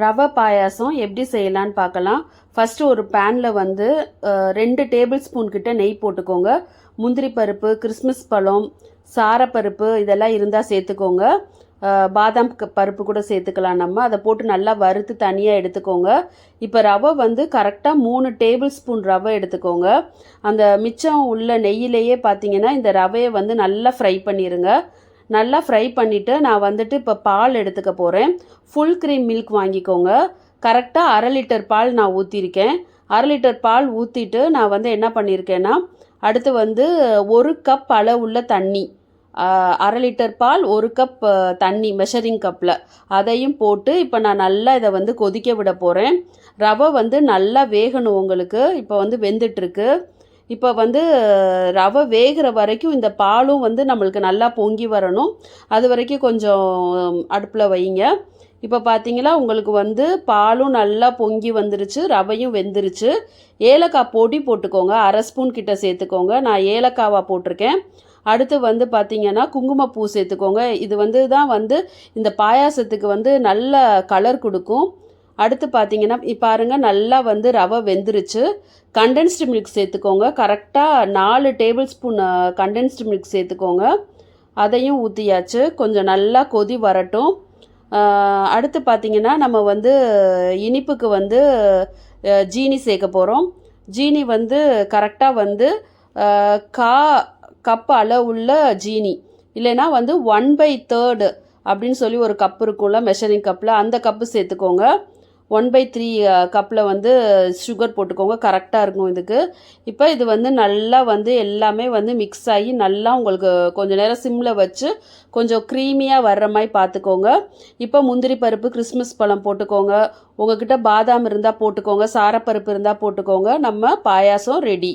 ரவை பாயாசம் எப்படி செய்யலான்னு பார்க்கலாம். ஃபஸ்ட்டு ஒரு பேனில் வந்து ரெண்டு டேபிள் ஸ்பூன் கிட்ட நெய் போட்டுக்கோங்க. முந்திரி பருப்பு கிறிஸ்மஸ் பழம் சாரப்பருப்பு இதெல்லாம் இருந்தால் சேர்த்துக்கோங்க. பாதாம் பருப்பு கூட சேர்த்துக்கலாம் நம்ம. அதை போட்டு நல்லா வறுத்து தனியாக எடுத்துக்கோங்க. இப்போ ரவை வந்து கரெக்டாக மூணு டேபிள் ஸ்பூன் ரவை எடுத்துக்கோங்க. அந்த மிச்சம் உள்ள நெய்யிலேயே பார்த்தீங்கன்னா இந்த ரவையை வந்து நல்லா ஃப்ரை பண்ணிடுங்க நல்லா ஃப்ரை பண்ணிவிட்டு நான் வந்துட்டு இப்போ பால் எடுத்துக்க போகிறேன் ஃபுல் க்ரீம் மில்க் வாங்கிக்கோங்க. கரெக்டாக அரை லிட்டர் பால் நான் ஊற்றிருக்கேன் அரை லிட்டர் பால் ஊற்றிட்டு நான் வந்து என்ன பண்ணியிருக்கேன்னா அடுத்து வந்து ஒரு கப் அளவுள்ள தண்ணி. அரை லிட்டர் பால் ஒரு கப் தண்ணி மெஷரிங் கப்பில் அதையும் போட்டு இப்போ நான் நல்லா இதை வந்து கொதிக்க விட போகிறேன் ரவை வந்து நல்லா வேகணும் உங்களுக்கு. இப்போ வந்து வெந்துட்டுருக்கு. இப்போ வந்து ரவை வேகிற வரைக்கும் இந்த பாலும் வந்து நம்மளுக்கு நல்லா பொங்கி வரணும். அது வரைக்கும் கொஞ்சம் அடுப்பில் வைங்க. இப்போ பார்த்தீங்களா உங்களுக்கு வந்து பாலும் நல்லா பொங்கி வந்துருச்சு ரவையும் வெந்துருச்சு. ஏலக்காய் பொடி போட்டுக்கோங்க அரை ஸ்பூன் கிட்ட சேர்த்துக்கோங்க. நான் ஏலக்காவாக போட்டிருக்கேன். அடுத்து வந்து பார்த்தீங்கன்னா குங்குமப்பூ சேர்த்துக்கோங்க. இது வந்து தான் வந்து இந்த பாயாசத்துக்கு வந்து நல்ல கலர் கொடுக்கும். அடுத்து பார்த்தீங்கன்னா பாருங்கள் பாருங்க நல்லா வந்து ரவை வெந்துருச்சு. கண்டென்ஸ்டு மில்க் சேர்த்துக்கோங்க. கரெக்டாக நாலு டேபிள் ஸ்பூன் கண்டென்ஸ்டு மில்க் சேர்த்துக்கோங்க. அதையும் ஊற்றியாச்சு கொஞ்சம் நல்லா கொதி வரட்டும். அடுத்து பார்த்தீங்கன்னா நம்ம வந்து இனிப்புக்கு வந்து ஜீனி சேர்க்க போகிறோம் ஜீனி வந்து கரெக்டாக வந்து கா கப் அளவுள்ள ஜீனி. இல்லைன்னா வந்து ஒன் பை தேர்டு அப்படின்னு சொல்லி ஒரு கப் இருக்கும்ல மெஷரிங் கப்பில் அந்த கப்பு சேர்த்துக்கோங்க. ஒன் பை த்ரீ கப்பில் வந்து சுகர் போட்டுக்கோங்க. கரெக்டாக இருக்கும் இதுக்கு. இப்போ இது வந்து நல்லா வந்து எல்லாமே வந்து மிக்ஸ் ஆகி நல்லா உங்களுக்கு கொஞ்சம் நேரம் சிம்மில் வச்சு கொஞ்சம் க்ரீமியாக வர்ற மாதிரி பார்த்துக்கோங்க. இப்போ முந்திரி பருப்பு கிறிஸ்மஸ் பழம் போட்டுக்கோங்க. உங்ககிட்ட பாதாம் இருந்தால் போட்டுக்கோங்க. சாரப்பருப்பு இருந்தால் போட்டுக்கோங்க. நம்ம பாயாசம் ரெடி